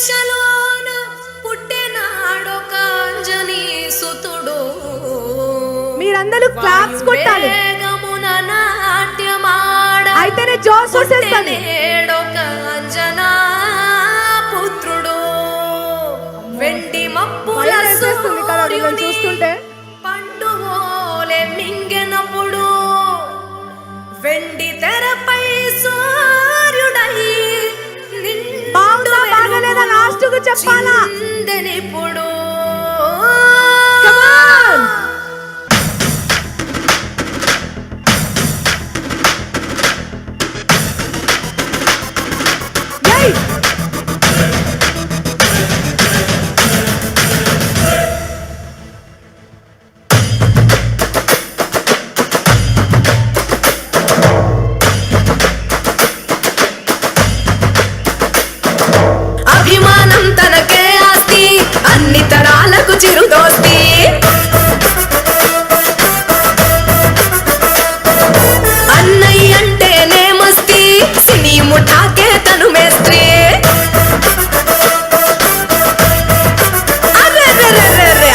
వంశలోన పుట్టెనాడొక సుతుడు మీరందరూ క్లాప్స్ కొట్టాలి. అయితేనే జోస్ వచ్చేస్తుంది పుట్టెనేడొక అంజనా పుత్రుడు. వెండి మప్పుల చూస్తుంటే. చెప్పాలా? చిందెనిప్పుడు నీ ముఠాకే తను మేస్త్రీ.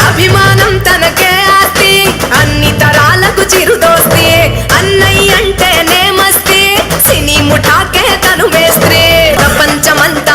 అభిమానం తనకే ఆస్తి అన్ని తరాలకు చిరుదోస్తి అన్నయ్య అంటేనే మస్తి. సినీ ముఠాకే తను మేస్త్రీ. ప్రపంచమంతా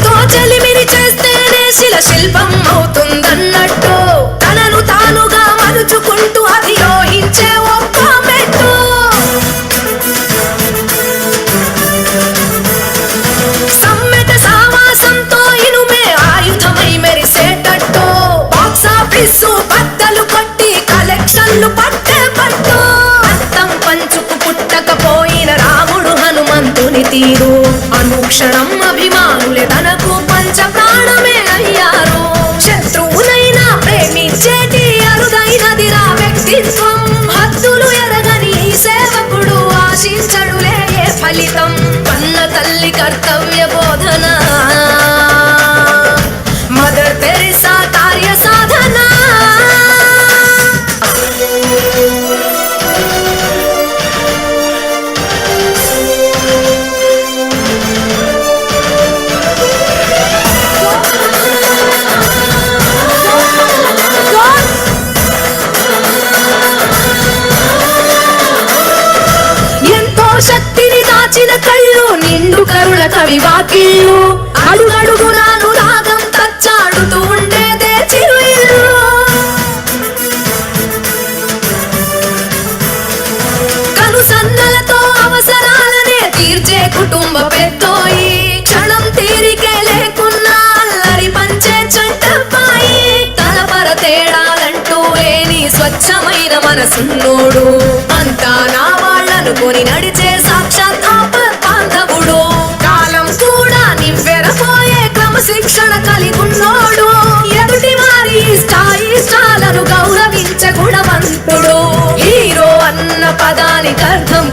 ఊనితో చలిమిని చేస్తేనే శిల శిల్పం అవుతుందన్నట్టు. తనను తానుగా మలుచుకుంటూ అధిరోహించే ఒక్క మెట్టు. సమ్మెట సావాసంతో ఇనుమే ఆయుధమై మెరిసేటట్టు. బాక్స్ ఆఫీసు బద్దలు కొట్టి కలెక్షన్లు పట్టే పట్టు. అత్తం పంచుకు పుట్టకపోయిన రాముడు హనుమంతుని తీరు. తల్లి తనకు పంచ ప్రాణమే అయ్యారు. శత్రువునైనా ప్రేమించేటి అరుదైనదిరా వ్యక్తిత్వం. హద్దులు ఎరగని సేవకుడు ఆశించడులే ఫలితం. కన్న తల్లి కర్తవ్య బోధన శక్తిని దాచిన కళ్ళు నిండు కరుణ కవి వాకిళ్ళు. అడుగడుగునాను రాగం తచ్చాడుతూ ఉండేదే చిరు ఇల్లు కను సన్నలతో అవసరాలనే తీర్చే కుటుంబ పెద్దోయి. క్షణం తీరికే లేకున్నా అల్లరి పంచే చంటబ్బాయి తలపర తేడాలంటూ ఏని స్వచ్ఛమైన మనసున్నోడు. అంతా నా అనుకుని నడిచే సాక్షాత్ ఆపద్ బాంధవుడు. కాలం కూడా నివ్వెరపోయే క్రమశిక్షణ కలిగున్నోడు. ఎదుటి వారి ఇష్టాయిష్టాలను గౌరవించ గుణవంతుడు. హీరో అన్న పదానికి అర్థం